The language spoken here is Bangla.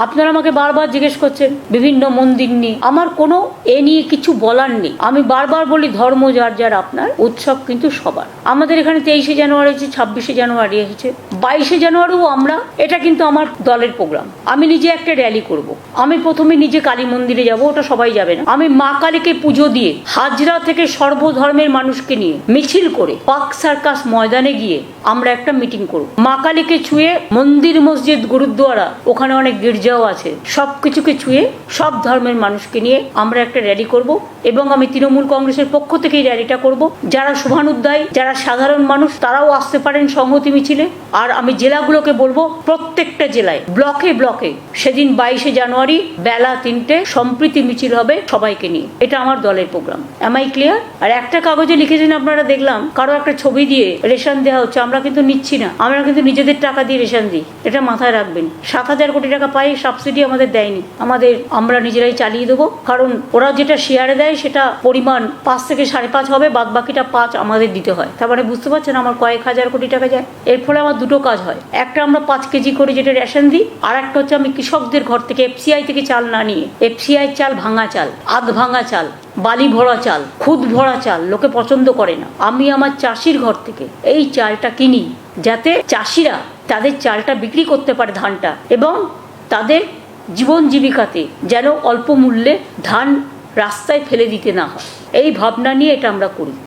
আপনারা আমাকে বারবার জিজ্ঞেস করছেন, বিভিন্ন মন্দির নিয়ে। আমার কোনো এ নিয়ে কিছু বলার নেই। আমি বারবার বলি, ধর্ম যার যার, আপনার উৎসব কিন্তু সবার। আমাদের এখানে তেইশে জানুয়ারি আছে ছাব্বিশে জানুয়ারি এসেছে বাইশে জানুয়ারিও আমরা, এটা কিন্তু আমার দলের প্রোগ্রাম। আমি নিজে একটা র্যালি করব। আমি প্রথমে নিজে কালী মন্দিরে যাব, ওটা সবাই যাবে না। আমি মা কালীকে পুজো দিয়ে হাজরা থেকে সর্বধর্মের মানুষকে নিয়ে মিছিল করে পাক সার্কাস ময়দানে গিয়ে আমরা একটা মিটিং করব। মা কালীকে ছুঁয়ে মন্দির মসজিদ, গুরুদ্বারা, ওখানে অনেক গির্জাও আছে। সব কিছুকে ছুঁয়ে সব ধর্মের মানুষকে নিয়ে আমরা একটা র্যালি করব এবং আমি তৃণমূল কংগ্রেসের পক্ষ থেকে এই র্যালিটা করব। যারা শুভানুদ্দায়ী যারা সাধারণ মানুষ, তারাও আসতে পারেন সংহতি মিছিলে। আর আমি জেলাগুলোকে বলব, প্রত্যেকটা জেলায়, ব্লকে ব্লকে, সেদিন বাইশে জানুয়ারি বেলা তিনটে সম্প্রীতি মিছিল হবে সবাইকে নিয়ে। এটা আমার দলের প্রোগ্রাম এম আই ক্লিয়ার আর একটা কাগজে লিখেছেন আপনারা, দেখলাম, কারও একটা ছবি দিয়ে রেশন দেওয়া হচ্ছে, আমরা কিন্তু নিচ্ছি না। আমরা কিন্তু নিজেদের টাকা দিয়ে রেশন দিই। এটা মাথায় রাখবেন। সাত হাজার কোটি টাকা পাই সাবসিডি আমাদের দেয়নি। আমাদের আমরা নিজেরাই চালিয়ে দেবো। কারণ ওরা যেটা শেয়ারে দেয় সেটা পরিমাণ পাঁচ থেকে সাড়ে পাঁচ হবে বাদ বাকিটা পাঁচ আমাদের দিতে হয়। তার মানে বুঝতে পারছেন আমার কয়েক হাজার কোটি টাকা যায়। এর ফলে আমার দুটো কাজ হয়। একটা আমরা পাঁচ কেজি করে যেটা রেশন দিই, আর একটা হচ্ছে আমি কৃষকদের ঘর থেকে এফসিআই থেকে চাল না নিয়ে এফসিআই চাল, ভাঙা চাল, আধ ভাঙা চাল, বালি ভরা চাল, খুদ ভরা চাল লোকে পছন্দ করে না। আমি আমার চাষির ঘর থেকে এই চালটা কিনি যাতে চাষিরা তাদের চালটা বিক্রি করতে পারে ধানটা। এবং তাদের জীবন জীবিকাতে যেন অল্প মূল্যে ধান রাস্তায় ফেলে দিতে না হয়। এই ভাবনা নিয়ে এটা আমরা করি।